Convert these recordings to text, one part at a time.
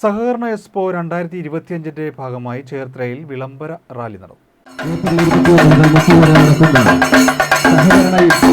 സഹകരണ എക്സ്പോ രണ്ടായിരത്തി ഇരുപത്തിയഞ്ചിന്റെ ഭാഗമായി ചേർത്തലയിൽ വിളംബര റാലി നടന്നു. സഹകരണ ഇപ്പോ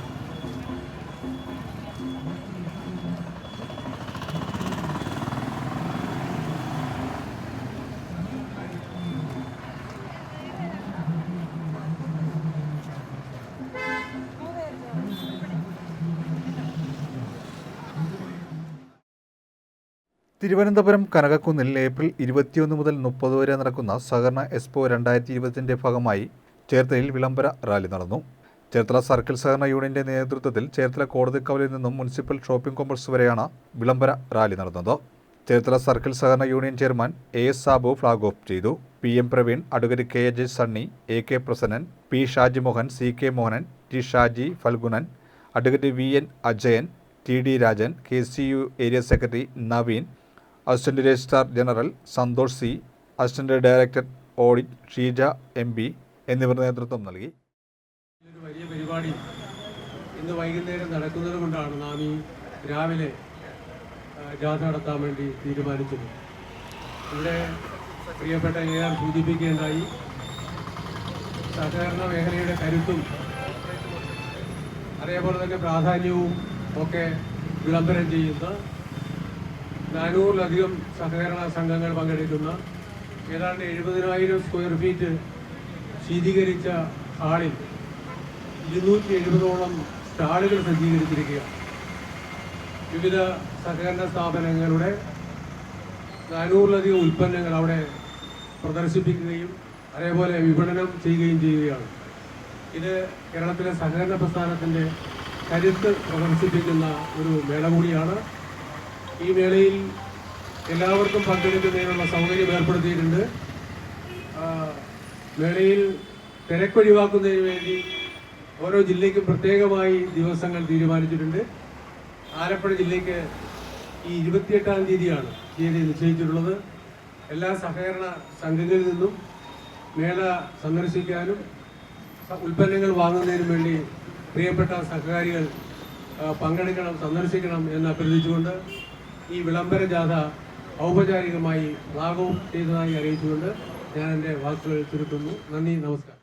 തിരുവനന്തപുരം കനകക്കുന്നിൽ ഏപ്രിൽ ഇരുപത്തിയൊന്ന് മുതൽ മുപ്പത് വരെ നടക്കുന്ന സഹകരണ എക്സ്പോ രണ്ടായിരത്തി ഇരുപത്തിന്റെ ഭാഗമായി ചേർത്തലയിൽ വിളംബര റാലി നടന്നു. ചേർത്തല സർക്കിൾ സഹകരണ യൂണിയന്റെ നേതൃത്വത്തിൽ ചേർത്തല കോടതിക്കവലിൽ നിന്നും മുനിസിപ്പൽ ഷോപ്പിംഗ് കോംപ്ലക്സ് വരെയാണ് വിളംബര റാലി നടന്നത്. ചേർത്തല സർക്കിൾ സഹകരണ union chairman A S Sabu flag off ചെയ്തു. P M Praveen advocate K J Sunny A K Prasannan P Shaji Mohan C K Mohanan T Shaji Phalgunan advocate V N Ajayan T D Rajan K C U area secretary Naveen assistant registrar general Santhosh C assistant director audit Sheeja M P എന്നിവർ നേതൃത്വം നൽകി. വലിയ പരിപാടി. ഇന്ന് വൈകുന്നേരം നടക്കുന്നത് കൊണ്ടാണ് നാം ഈ രാവിലെ ജാഥ നടത്താൻ വേണ്ടി തീരുമാനിച്ചത്. ഇവിടെ പ്രിയപ്പെട്ട എ ആർ സൂചിപ്പിക്കുകയുണ്ടായി സഹകരണ മേഖലയുടെ കരുത്തും അതേപോലെ തന്നെ പ്രാധാന്യവും ഒക്കെ വിളംബരം ചെയ്യുന്ന നാനൂറിലധികം സഹകരണ സംഘങ്ങൾ പങ്കെടുക്കുന്ന ഏതാണ്ട് എഴുപതിനായിരം സ്ക്വയർ ഫീറ്റ് ശീതീകരിച്ച ഹാളിൽ ഇരുന്നൂറ്റി എഴുപതോളം സ്റ്റാളുകൾ സജ്ജീകരിച്ചിരിക്കുകയാണ്. വിവിധ സഹകരണ സ്ഥാപനങ്ങളുടെ നാനൂറിലധികം ഉൽപ്പന്നങ്ങൾ അവിടെ പ്രദർശിപ്പിക്കുകയും അതേപോലെ വിപണനം ചെയ്യുകയും ചെയ്യുകയാണ്. ഇത് കേരളത്തിലെ സഹകരണ പ്രസ്ഥാനത്തിന്റെ കരുത്ത് പ്രദർശിപ്പിക്കുന്ന ഒരു മേള കൂടിയാണ്. ഈ വേളയിൽ എല്ലാവർക്കും പങ്കെടുക്കുന്നതിനുള്ള സൗകര്യം ഏർപ്പെടുത്തിയിട്ടുണ്ട്. വേളയിൽ തിരക്കൊഴിവാക്കുന്നതിന് വേണ്ടി ഓരോ ജില്ലയ്ക്കും പ്രത്യേകമായി ദിവസങ്ങൾ തീരുമാനിച്ചിട്ടുണ്ട്. ആലപ്പുഴ ജില്ലയ്ക്ക് ഈ ഇരുപത്തിയെട്ടാം തീയതിയാണ് തീയതി നിശ്ചയിച്ചിട്ടുള്ളത്. എല്ലാ സഹകരണ സംഘങ്ങളിൽ നിന്നും മേള സന്ദർശിക്കാനും ഉൽപ്പന്നങ്ങൾ വാങ്ങുന്നതിനും വേണ്ടി പ്രിയപ്പെട്ട സഹകാരികൾ പങ്കെടുക്കണം സന്ദർശിക്കണം എന്ന് അഭ്യർത്ഥിച്ചുകൊണ്ട് ഈ വിളംബര ജാഥ ഔപചാരികമായി ഭാഗവും ചെയ്തതായി അറിയിച്ചുകൊണ്ട് ഞാൻ എന്റെ വാക്കുകൾ ചുരുക്കുന്നു. നന്ദി നമസ്കാരം.